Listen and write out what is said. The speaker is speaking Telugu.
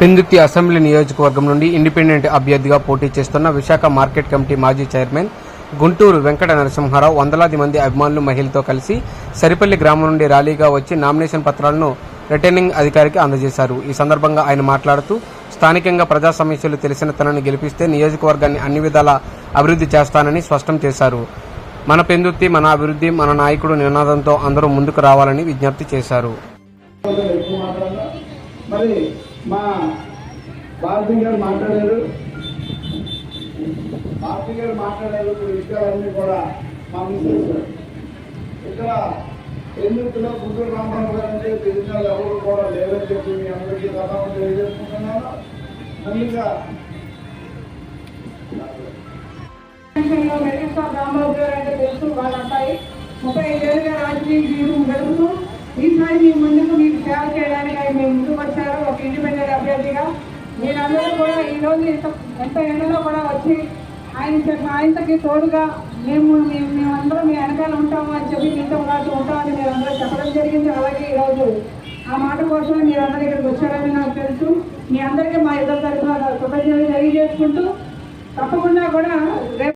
పెందుర్తి అసెంబ్లీ నియోజకవర్గం నుండి ఇండిపెండెంట్ అభ్యర్థిగా పోటీ చేస్తున్న విశాఖ మార్కెట్ కమిటీ మాజీ చైర్మన్ గుంటూరు వెంకట నరసింహారావు వందలాది మంది అభిమానులు మహిళతో కలిసి సరిపల్లి గ్రామం నుండి ర్యాలీగా వచ్చి నామినేషన్ పత్రాలను రిటర్నింగ్ అధికారికి అందజేశారు. ఈ సందర్భంగా ఆయన మాట్లాడుతూ స్థానికంగా ప్రజా సమస్యలు తెలిసిన తనను గెలిపిస్తే నియోజకవర్గాన్ని అన్ని విధాల అభివృద్ధి చేస్తానని స్పష్టం చేశారు. మన పెందుర్తి మన అభివృద్ధి మన నాయకుడు నినాదంతో అందరూ ముందుకు రావాలని విజ్ఞప్తి చేశారు. మరి మా భారతి గారు మాట్లాడారు. భారతి గారు మాట్లాడారు ఇప్పుడు విషయాలన్నీ కూడా మా మిస్సెస్ ఇక్కడ ఎందుకులో గుంటూరు రామారావు గారు అంటే తెలిసిన ఎవరు కూడా లేదని చెప్పి మీ అందరికీ ధన్యవాదాలు తెలియజేసుకుంటున్నాను. ముందుగా విషయంలో మెగాస్టార్ గారు అంటే తెలుసు వాళ్ళ అబ్బాయి ముప్పై ఐదేళ్ళుగా రాజకీయ జీవితం గడుపుతూ ఈసారి మీ ముందుకు మీకు సేవ చేయడానికి ఆయన మేము ముందుకు వచ్చారు ఒక ఇండిపెండెంట్ మీరందరూ కూడా ఈ రోజు ఇంత ఎంత ఎండలో కూడా వచ్చి ఆయన ఆయనకి తోడుగా మేము మేము మేమందరం మీ వెనకాల ఉంటాము అని చెప్పి మీతో పాటు ఉంటామని మీరు అందరూ చెప్పడం జరిగింది. అలాగే ఈరోజు ఆ మాట కోసమే మీరు అందరూ ఇక్కడికి వచ్చారని నాకు తెలుసు. మీ అందరికీ మా ఇద్దరు తరఫున కృతజ్ఞతలు తెలియజేసుకుంటూ తప్పకుండా కూడా రేపు